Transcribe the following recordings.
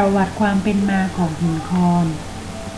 ประวัติความเป็นมาของหินคอน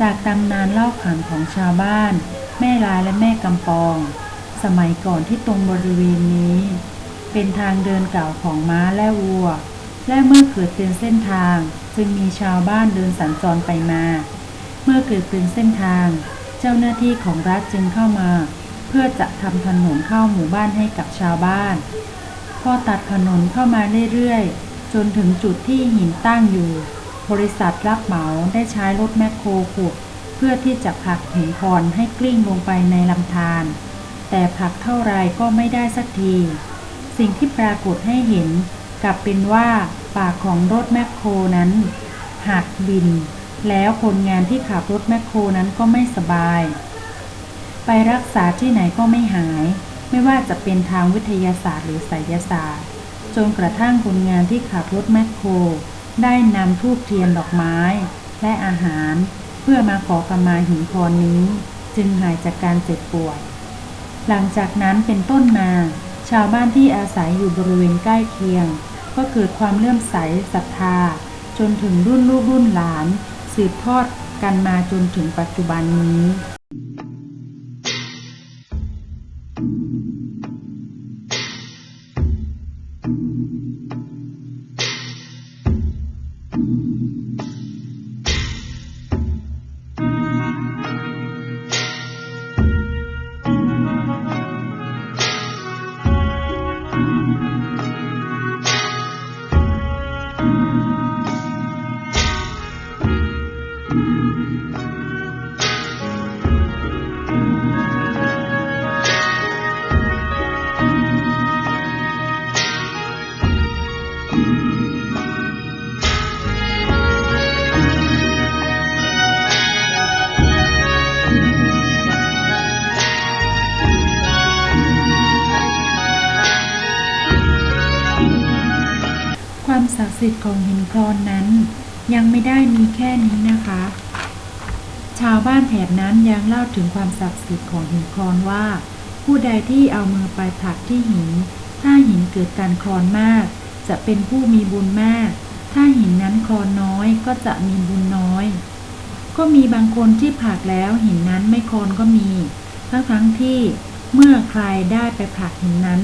จากตำนานเล่าขานของชาวบ้าน แม่ลายและแม่กำปอง สมัยก่อนที่ตรงบริเวณนี้ เป็นทางเดินเก่าของม้าและวัว และเมื่อเกิดเป็นเส้นทางจึงมีชาวบ้านเดินสัญจรไปมา เมื่อเกิดเป็นเส้นทาง เจ้าหน้าที่ของรัฐจึงเข้ามา เพื่อจะทำถนนเข้าหมู่บ้านให้กับชาวบ้าน พอตัดถนนเข้ามาเรื่อยๆจนถึงจุดที่หินตั้งอยู่ บริษัทรับเหมาได้ใช้รถแมคโครขุดเพื่อที่จะผลักหินคอนให้กลิ้งลงไปในลำธาร แต่ผลักเท่าไรก็ไม่ได้สักที สิ่งที่ปรากฏให้เห็นกลับเป็นว่าปากของรถแมคโครนั้นหักบิน แล้วคนงานที่ขับรถแมคโครนั้นก็ไม่สบาย ไปรักษาที่ไหนก็ไม่หาย ไม่ว่าจะเป็นทางวิทยาศาสตร์หรือไสยศาสตร์ จนกระทั่งคนงานที่ขับรถแมคโคร ได้นำทูบเทียนดอกไม้ และอาหาร เพื่อมาขอขมาหินคอนนี้ จึงหายจากการเจ็บป่วย หลังจากนั้นเป็นต้นมา ชาวบ้านที่อาศัยอยู่บริเวณใกล้เคียง ก็เกิดความเลื่อมใสศรัทธา จนถึงรุ่นลูกรุ่นหลาน สืบทอดกันมาจนถึงปัจจุบันนี้ ศักดิ์สิทธิ์ของหินคลอนนั้น ยังไม่ได้มีแค่นี้นะคะ ชาวบ้านแถบนั้นยังเล่าถึงความศักดิ์สิทธิ์ของหินคลอนว่า ผู้ใดที่เอามือไปผลักที่หิน ถ้าหินเกิดการคลอนมาก จะเป็นผู้มีบุญมาก ถ้าหินนั้นคลอนน้อยก็จะมีบุญน้อย ก็มีบางคนที่ผลักแล้วหินนั้นไม่คลอนก็มีทั้งทั้งที่เมื่อใครได้ไปผลักหินนั้น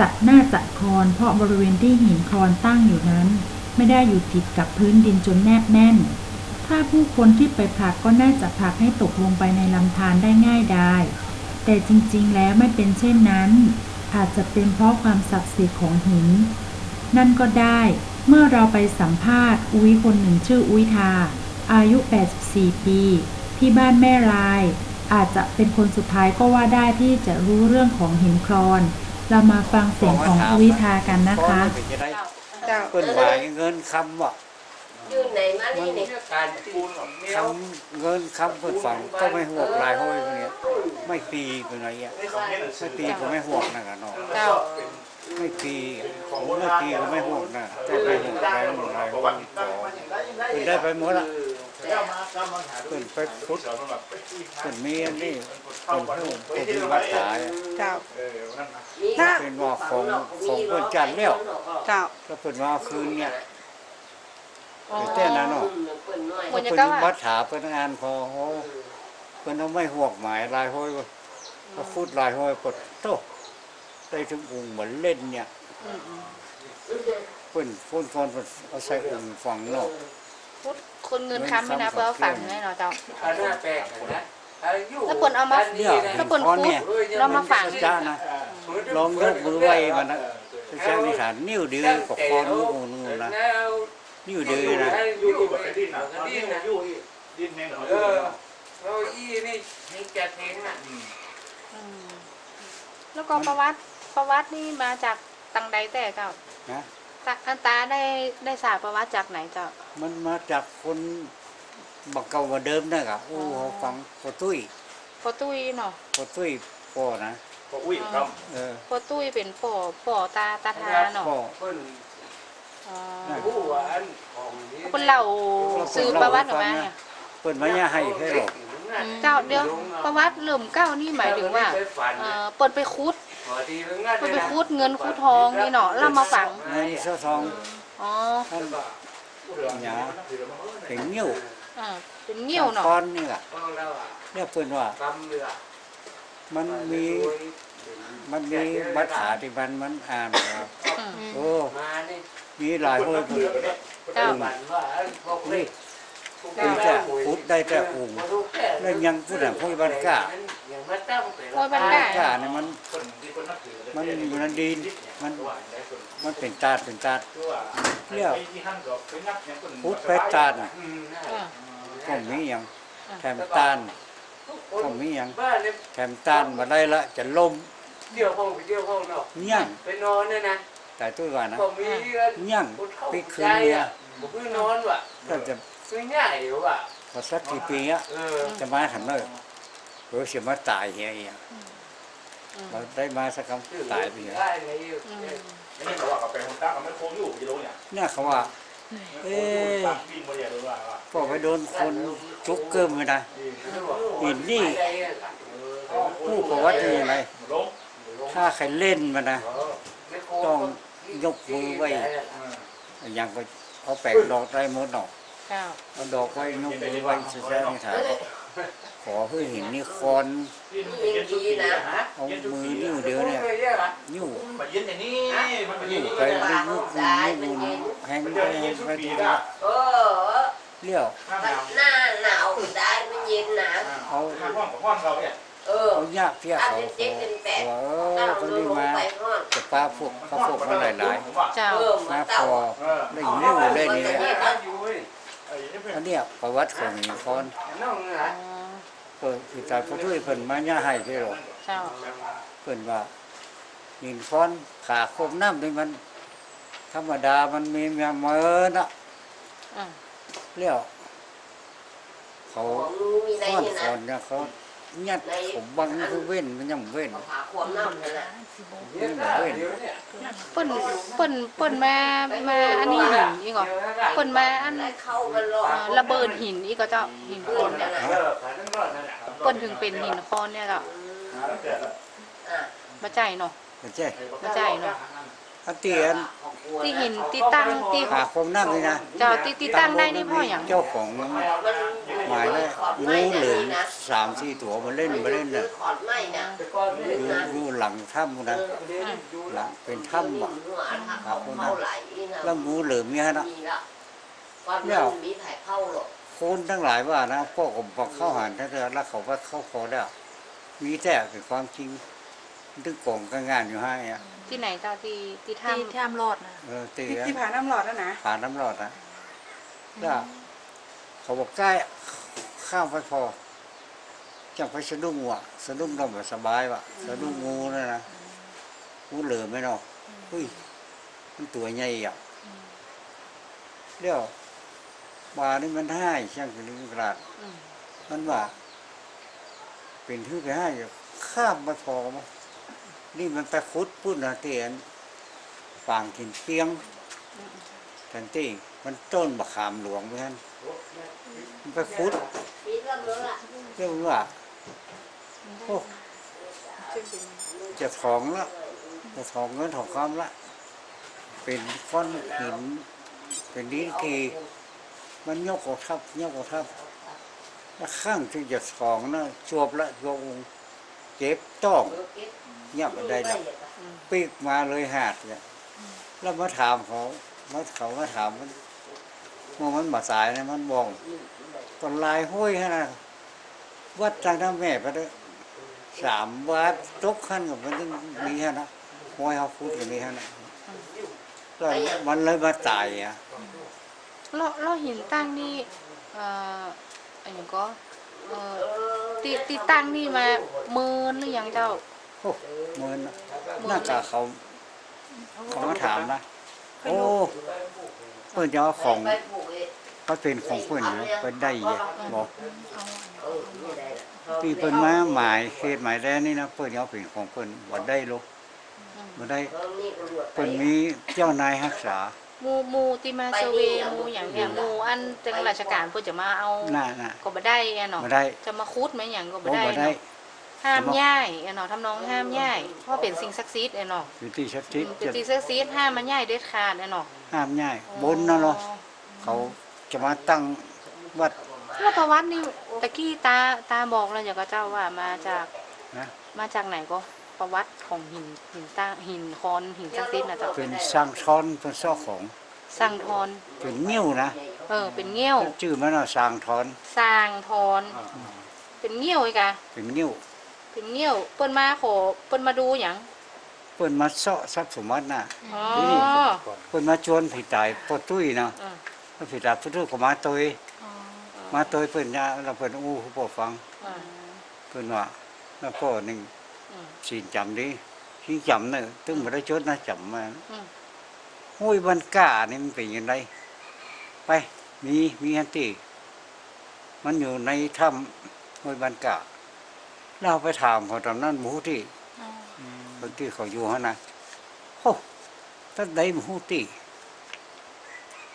จะน่าจะคลอนเพราะบริเวณที่หินคลอนตั้งอยู่นั้น ไม่ได้อยู่ติดกับพื้นดินจนแนบแน่น ถ้าผู้คนที่ไปผลักก็น่าจะผลักให้ตกลงไปในลำธารได้ง่ายได้แต่จริงๆแล้วไม่เป็นเช่นนั้น อาจจะเป็นเพราะความศักดิ์สิทธิ์ของหิน นั่นก็ได้เมื่อเราไปสัมภาษณ์อุ้ยคนหนึ่งชื่ออุ้ยทา อายุ 84 ปี ที่บ้านแม่ลาย อาจจะเป็นคนสุดท้ายก็ว่าได้ที่จะรู้เรื่องของหินคลอน เรามาฟังเสียงของอุ้ยทากันนะคะเป็นจะได้เจ้าเปิ้นว่าเงินคำว่าอยู่ไหนมานี่นี่คำเงินคำเพิ่นฝังก็ไม่ห่วงหลายห้อยคนเนี้ยไม่ปีเป็นไรอะไม่ปีก็ไม่ห่วงนะกันเนาะเจ้าไม่ปีผมไม่ปีก็ไม่ห่วงนะแต่ไม่ห่วงหลายห่วงหลายห้อยขอเพิ่นได้ไปหมดละเพิ่นไปพุทธเพิ่นมีอันนี้ เพิ่นผู้ผู้มีวัดสายเจ้ามีถ้า เป็นว่าของของเพิ่นจันแล้วเจ้า ก็เพิ่นว่าเอาคืนเนี่ยไปเต้นนะเนาะเปิ้นน้อยเพิ่เพิ่นนจะกล้าวัดถาเพิ่นงานพอโอ้เพิ่นเอาไม่ห่วงหมายลายห้อยก็ก็พูดลายห้อยปดโตได้ถึงองค์เหมือนเล่นเนี่ยอืมอืมเพิ่นพ่นฟอนเพิ่นเอาใส่องค์ฝังเนาะพูดคนเงินคำไม่นะเพื่อเอาฝังไว้เนาะเจ้า อันน่าแปลกนะ อายุแล้วเพิ่นเอามาเนี่ยแล้วเพิ่นคอนเนี่ยเรามาฝังจ้านะลองยกมือไหว้มันนะพระเจ้านิฐานนิ้วเดียวกับคอนมือนู่นนะนิ้วเดียวนะอยู่ดินนะดินนะดิ้นแม่งเออเราอีนี่นี่แกเทงน่ะอืมแล้วก็ประวัติประวัตินี่มาจากตังใดแต่เจ้านะตาอันตาได้ได้ทราบประวัติจากไหนเจ้า มันมาจากคน บักเก่ามาเดิมนะครับโอ้เขาฟังพอตุ้ยพอตุ้ยเนาะพอตุ้ยพ่อนะก็อุ้ยครับเออพอตุ้ยเป็นป่อป่อตาตาทาเนาะพ่อเพิ่นอ๋อผู้ว่าอันของนี้เพิ่นเล่าสื่อประวัติออกมาเนี่ยเปิดมาเนี่ยให้แค่หรอกเจ้าเดียวประวัติเริ่มเก้านี่หมายถึงว่าเอ่อเปิดไปคุดเปิดไปคุดเงินคุดทองนี่เนาะแล้วมาฝังเงินเสื้อทองอ๋อท่านหยาเป็นนิ้ว อ่าเป็นเงี้ยวเนาะก้อนนี่แหละเนี่ยเพิ่นว่า กำเรือมันมีมันมีบัตราที่มันมันอ่านว่าอืมโอ้มานี่มีหลายคนเพิ่นเจ้า บันว่าพวกนี้มีแต่พุทธได้แต่องค์แล้วยังผู้นั้นผู้บันกล้ายังมาตั้งไปโอ้ยบันบันกล้ากล้าเนี่ยมันคนที่คนนับถือมันอยู่ในดินมันตัวได้คนมันเป็นตาดเป็นตาดตัวที่ท่านก็เป็นนักเนี่ยคนพุทธไปตาดน่ะ อืมอ่า ก็มีอย่างแถมตาลก็มีอย่างบ้านเนี่ยแถมตาลมาได้ละจะล้มเที่ยวห้องไปเที่ยวห้องเนาะเงี้ยงไปนอนเนี่ยนะแต่ตัวว่านะผมมีเงี้ยงปีคืนเนี่ยผมเพิ่งนอนว่ะก็จะคือง่ายอยู่ว่ะพอสักกี่ปีอะเออจะมาหันเลยหรือเสียมาตายเฮียเองอืมเราได้มาสักคำตายไปเฮียได้ไงอยู่อืมนี่เขาว่าเขาเป็นคนตั้งเขาไม่โค้งอยู่กิโลเนี่ยเนี่ยเขาว่า เอ๊ะตั้งปีนบริยารู้ว่าว่าก็ไปโดนคนจุกเกิมไปนะหินนี่ผู้ประวัติเป็นยังไงลงถ้าใครเล่นมันนะต้องยกมือไว้อย่างก็เอาแปลกดอกได้หมดดอกเจ้าเอาดอกไว้ยกมือไว้เสียๆนี่ถ่าย ขอเพื่อหินนี่คอนยังดีนะเอามือนิ้วเดียวเนี่ยนิ้วมาเย็นอย่างนี้มันเป็นนิ้วนี้ไปนิ้วนิ้วนิ้วนิ้วแห้งมันไปเย็นแห้งทุกไปปีทีนะเออเลี้ยวหน้าหนาวหน้าหนาวได้มันเย็นนะเอาหน้าห้องกับห้องเราเนี่ยเออเอายากเพียอันเขาเป็นเจ็ดเป็นแปดหัวเอถ้าอเราคนลนี้งมาไปห้อนจะปลาพวกเขาพวกมาหลายเจ้าเออๆมามาพเต่าอเออได้นิ้วได้นี่เอาได้อยู่เว้ยไอ้นี่เป็นอันเนี้ยประวัติของหินคอน น้องอ๋นะอเปิดอิตาพระทุยเพิ่นมาย่าให้พี่หรอกเจ้าเพิ่นว่าหินคอนขาคมน้ำนี่มัน ธรรมดามันมีเมียเมินอะอ่าเลี้ยวเขาของมีในซ่อนนี่คนะอนเนี่ยเขา ยัดผมบังคือเว้นมันยังเว้นผ่าความน้ำนั่นแหละเดี๋ยวเดี๋ยวเนี่ยเปิ้นเปิ้นเปิ้นมามาอันนี้หินอีกเหรอเปิ้นมาอันได้เข้ากันหรออ่าระเบิดหินอีกก็เจ้าหินโคนเนี่ยเออผ่านทั้งรอดนั่นแหละเปิ้นถึงเป็นหินโคนเนี่ยเจ้าอะบ่ใจเนาะเข้าใจบ่ใจเนาะ อันเตียนที่หินที่ตั้งที่ขาคมน้ำนี่นะเจ้าที่ที่ตั้งได้นี่เพราะหยังเจ้าของมันหมายเลยขอดงูไม้เหลืองนะสามสี่ตัวมาเล่นมาเล่นน่ะขอดไม้นะแต่ก่อนอนี่ยู่อยู่หลังถ้ำนะเดี๋ยวอยู่หลังเป็นถ้ำอะเขาเข้าไหลนะแล้วงูเหลือมเนี่ยนะมีละก่อนมันมีไผ่เข้าหรอกคนทั้งหลายว่านะพวกผมบอกเข้าหันถ้าเธอแล้วเขาว่าเข้าคอได้มีแต่เป็นความจริง ตึงโกงกันงานอยู่ให้อะที่ไหนเจ้าที่ที่ที่ถ้ำที่ทำรอดนะเออตีที่อะที่ผ่านน้ำหลอดแล้วนะผ่านน้ำรอดนะแล้วเขาบอกใกล้ข้ามไปพอจังไปสะดุ้งว่ะสะดุ้งเราแบบสบายว่ะสะดุ้งงูนะนะงูเหลือไหมเนาะอุ้ยมันตัวใหญ่อะเดี๋ยวบานี่มันให้ช่างเป็นลิงกราดอืม มันว่าเป็นที่ไปให้อยู่ข้ามไปพอมั้ง นี่มันไปคุดพุ่นนะเตียนฟางกินเปียงทันทีมันต้นบะขามหลวงเหมือนกันมันไปคุดเมื่อละเรียกว่าโอ้จะของละจะของเงินของคำละเป็นก้อนหิน เป็นดินกีมันยกกองทับยกกองทับแล้วข้างที่จะของนะจวบละจวบองค์ เจ็บต้องเออเก็บเงียบได้ละอืมปีกมาเลยหาดเนี่ยแล้วมาถามเขามาเขามาถามมันว่ามันมาสายนะมันบอกตอนลายห้วยฮะนะวัดทางน้ำแม่ไปเลยสามวัดตกขั้นกับมันต้องมีฮะนะห้วยเขาพูดอย่างนี้ฮะนะแล้วมันเลยมาตายอะเราเราหินตั้งนี่เอ่ออันนี้ก็ เอ่อตีตีตั้งนี่มาเมินหรือยังเจ้า โอ้เหมือนน่ะหน้ากากเขาเขามาถามนะ โอ้เพื่อนจะเอาของไปปลูกเองก็เป็นของเพื่อนอยู่เป็นได้ยังบอกเออไม่ได้ละที่เพิ่นมาหมายเขตหมายแดนนี่นะเพิ่นเอาเป็นของเพิ่นบ่ได้ลูกบ่ได้เออนี่ตำรวจไปเพิ่นมีเจ้านายรักษา หมูหมูที่มาเซอร์เวย์หมูอย่างเนี่ยหมูอันจังราชการเพื่อจะมาเอาน่ะน่ะก็บ่ได้อะเนาะบ่ได้จะมาคุดไหมอย่างก็บ่บ่ได้บ่ได้ เนาะห้ามย่ายอะเนาะทำนองห้ามย่ายเพราะเป็นสิ่งศักดิ์สิทธิ์อะเนาะอยู่ที่ชัดอืทิศมเป็นจะสิ่งศักดิ์สิทธิ์ห้ามมันย่ายเด็ดขาดอะเนาะห้ามง่าย บนนะเนาะเขาจะมาตั้งวัดแล้วประวัตินี่ตะกี้ตาตาบอกแล้วอย่างก็เจ้าว่ามาจากนะมาจากไหนก็ ประวัติของหินหินตั้งหินคอนหินศักดิ์สิทธิ์นะเจ้าเป็นสร้างช้อนเป็นซอกของสร้างทอน เป็นนิ้วนะเออ เป็นเงี้ยวชื่อมันว่าสร้างทอนสร้างทอน เป็นเงี้ยวอีกอะเป็นนิ้วเป็นเงี้ยวเปิ้นมาขอเปิ้นมาดูหยังเพิ่นมาเซาะทรัพย์สมบัติน่ะอ๋อเพิ่นมาชวนผีตายปอตุ้ยเนาะอ่าแล้วผีตายปอตุ้ยก็มาตอยอ๋อมาตอยเพิ่นยาแล้วเพิ่นอู้ผู้ปกฟังอ่าเพิ่นว่าแล้วก็หนึ่งอืม สินจำดิสินจำเนี่ยตึงบ่ได้จดนะจำมาอืมห้วยบันก้านี่มันเป็นยังไงไป มีมีฮันติมันอยู่ในถ้ำห้วยบันก้าเราไปถามเขาตอนนั้นหมูที่อ๋อคนที่เขาอยู่ฮะนะโอ้ตั้งใดหมูที่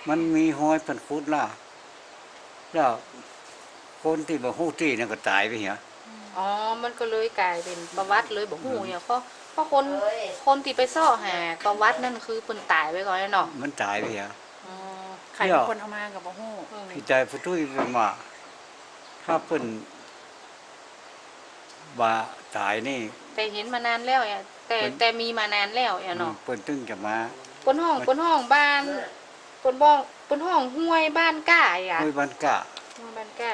มันมีห้อยเป็นคุดล่ะแล้วคนที่บ่ฮู้ที่นั่นก็ตายไปเหรอ อ๋อ มันก็เลยกลายเป็นประวัติเลยบอกหูเนี่ยเพราะเพราะคนเอ้ยคนที่ไปซ่อหาประวัตินั่นคือเปิ้นตายไปก่อนแล้วเนาะมันตายไปเหรออ๋อใครเป็นคนเอามากับบ่ฮู้อืมพี่ใจผู้ตุ้ยเป็นว่าถ้าเป็นว่าตายนี่ แต่เห็นมานานแล้วอะแต่แต่มีมานานแล้วอะเนาะเปิ้นตึงจะมาปนห้องปนห้องบ้านปนบ้องปนห้องห้วยบ้านก้าอะห้วยบันกะห้วยบ้านก้า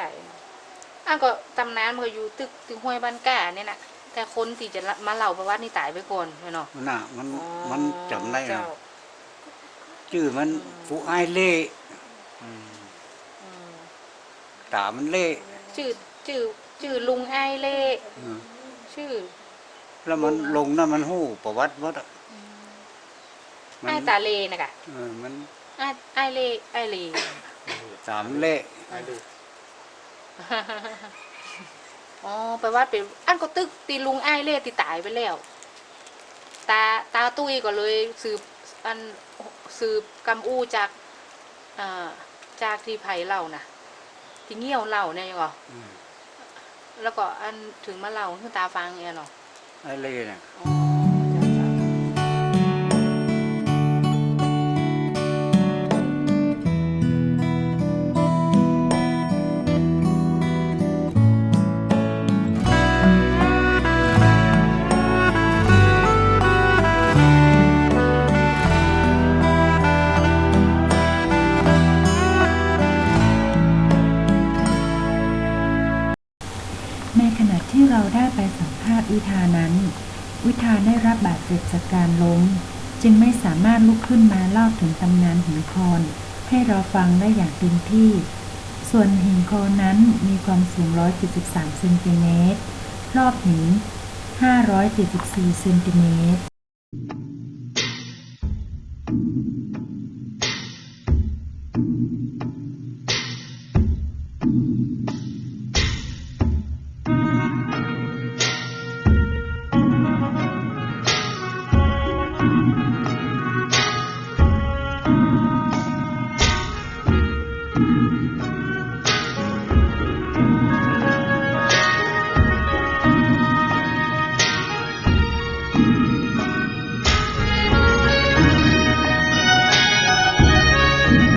อะอะก็ตำนานมันก็อยู่ตึกตึกห้วยบ้านก้าเนี่ยนะแต่คนที่จะมาเล่าประวัตินี่ตายไปก่อนเนาะมันน่ะมันอ๋อมันจำได้เจ้าเนาะชื่อมันผู้อ้ายเล่อืมตามันเล่ชื่อชื่อชื่อลุงไอายเล่อืมชื่อ แล้วมันลงนั่นมันหู้ประวัติหมดอะมัไอายตาเลนะกะเออมันไอายไอายเล่ไอายเลตามเล่ อ๋อแปลว่าเป็นอันก็ตึกตีลุงไอายเล่ตีตายไปแล้ว ตาตาตุ้ยก็เลยสืบอันสืบกำอู้จากอ่าจากที่ไผ่เล่านะที่เงี้ยวเล่าเนี่ยยังเหรออืมแล้วก็อันถึงมาเล่าให้ตาฟังเนี่ยเนาะอ้ายเล่น่ะ ในขณะที่เราได้ไปสัมภาษณ์วิทานั้น วิทาได้รับบาดเจ็บจากการล้ม จึงไม่สามารถลุกขึ้นมาเล่าถึงตำนานหินคอนให้เราฟังได้อย่างเต็มที่ ส่วนหินคอนนั้นมีความสูง 173 เซนติเมตร รอบหิน 574 เซนติเมตร